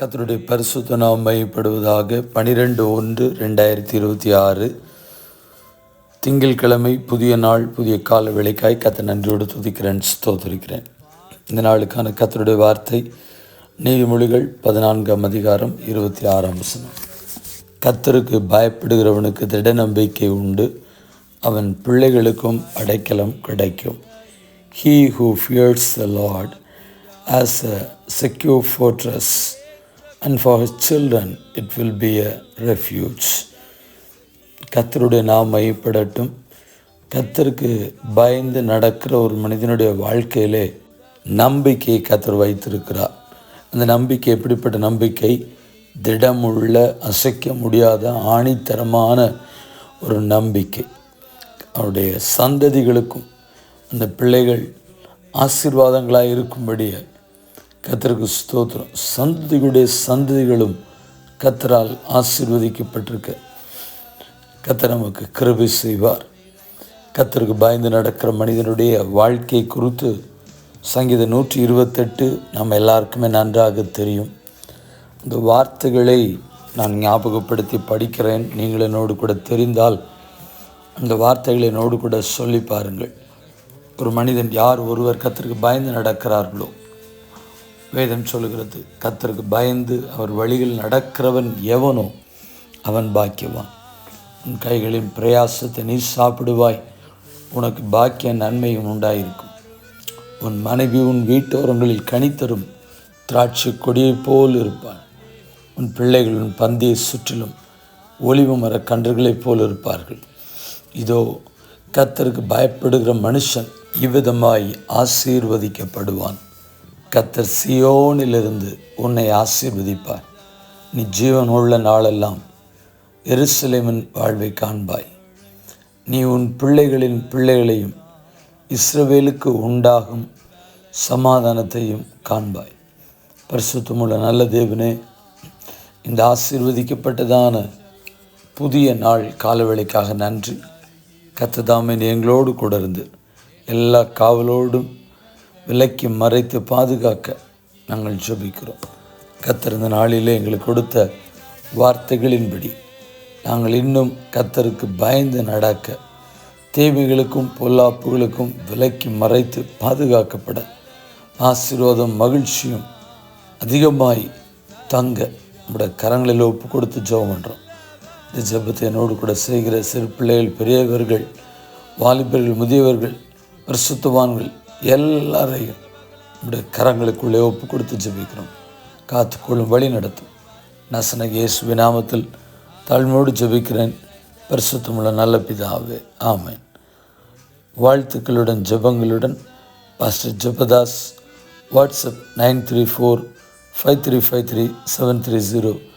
கத்தருடைய பரிசுத்த நாம் மையப்படுவதாக பனிரெண்டு ஒன்று ரெண்டாயிரத்தி இருபத்தி ஆறு. திங்கட்கிழமை புதிய நாள் புதிய கால விலைக்காய் கத்த நன்றியோடு துதிக்கிறேன் ஸ்தோத்திருக்கிறேன். இந்த நாளுக்கான கத்தருடைய வார்த்தை நீதிமொழிகள் பதினான்காம் அதிகாரம் இருபத்தி ஆறாம் வசனம். கத்தருக்கு பயப்படுகிறவனுக்கு திட நம்பிக்கை உண்டு அவன் பிள்ளைகளுக்கும் அடைக்கலம் கிடைக்கும். He who fears the lord as a secure fortress and for his children it will be a refuge கத்தருடைய நாம் மையப்படட்டும் கத்தருக்கு பயந்து நடக்கிற ஒரு மனிதனுடைய வாழ்க்கையிலே நம்பிக்கையை கத்தர் வைத்திருக்கிறார். அந்த நம்பிக்கை எப்படிப்பட்ட நம்பிக்கை? திடமுள்ள அசைக்க முடியாத ஆணித்தரமான ஒரு நம்பிக்கை. அவருடைய சந்ததிகளுக்கும் அந்த பிள்ளைகள் ஆசீர்வாதங்களாக இருக்கும்படியே கத்தருக்கு ஸ்தோத்திரம். சந்ததிகளுடைய சந்ததிகளும் கத்தரால் ஆசீர்வதிக்கப்பட்டிருக்க. கத்தர் நமக்கு கிருபை செய்வார். கத்தருக்கு பயந்து நடக்கிற மனிதனுடைய வாழ்க்கை குறித்து சங்கீத நூற்றி இருபத்தெட்டு நம்ம எல்லாருக்குமே நன்றாக தெரியும். இந்த வார்த்தைகளை நான் ஞாபகப்படுத்தி படிக்கிறேன். நீங்கள் என்னோடு கூட தெரிந்தால் அந்த வார்த்தைகளை என்னோடு கூட சொல்லி பாருங்கள். ஒரு மனிதன் யார் ஒருவர் கத்தருக்கு பயந்து நடக்கிறார்களோ வேதம் சொல்லுகிறது கத்தருக்கு பயந்து அவர் வழியில் நடக்கிறவன் எவனோ அவன் பாக்கியவான். உன் கைகளின் பிரயாசத்தை நீ சாப்பிடுவாய் உனக்கு பாக்கிய நன்மையும் உண்டாயிருக்கும். உன் மனைவி உன் வீட்டோரங்களில் கனித்தரும் திராட்சை கொடியைப் போல் இருப்பான் உன் பிள்ளைகள் உன் பந்தியை சுற்றிலும் ஒளிவு மர கன்றுகளைப் போல் இருப்பார்கள். இதோ கத்தருக்கு பயப்படுகிற மனுஷன் இவ்விதமாய் ஆசீர்வதிக்கப்படுவான். கத்தர் சியோனிலிருந்து உன்னை ஆசீர்வதிப்பார். நீ ஜீவன் உள்ள நாளெல்லாம் எருசலேமின் வாழ்வை காண்பாய். நீ உன் பிள்ளைகளின் பிள்ளைகளையும் இஸ்ரவேலுக்கு உண்டாகும் சமாதானத்தையும் காண்பாய். பரிசுத்தமுள்ள நல்ல தேவனே இந்த ஆசீர்வதிக்கப்பட்டதான புதிய நாள் காலவேளைக்காக நன்றி. கத்ததாமின் எங்களோடு கூட இருந்து எல்லா காவலோடும் விலக்கி மறைத்து பாதுகாக்க நாங்கள் ஜெபிக்கிறோம். கத்திருந்த நாளிலே எங்களுக்கு கொடுத்த வார்த்தைகளின்படி நாங்கள் இன்னும் கத்தருக்கு பயந்து நடக்க தேவைகளுக்கும் பொல்லாப்புகளுக்கும் விலக்கி மறைத்து பாதுகாக்கப்பட ஆசீர்வாதம் மகிழ்ச்சியும் அதிகமாய் தங்க நம்முடைய கரங்களில் ஒப்பு கொடுத்து ஜெபம் பண்ணுறோம் இந்த ஜெபத்தை என்னோடு கூட செய்கிற சிறு பிள்ளைகள் பெரியவர்கள் வாலிபர்கள் முதியவர்கள் பிரசுத்தவான்கள் எல்லாரையும் நம்முடைய கரங்களுக்குள்ளே ஒப்பு கொடுத்து ஜெபிக்கிறோம். காத்துக்கொள்ளும் வழி நடத்தும். நசன இயேசு விநாமத்தில் தாழ்மையோடு ஜெபிக்கிறேன். பரிசுத்தமுள்ள நல்ல பிதாவே ஆமேன். வாழ்த்துக்களுடன் ஜெபங்களுடன் pastor Jebadas WhatsApp nine three four five three five three seven three zero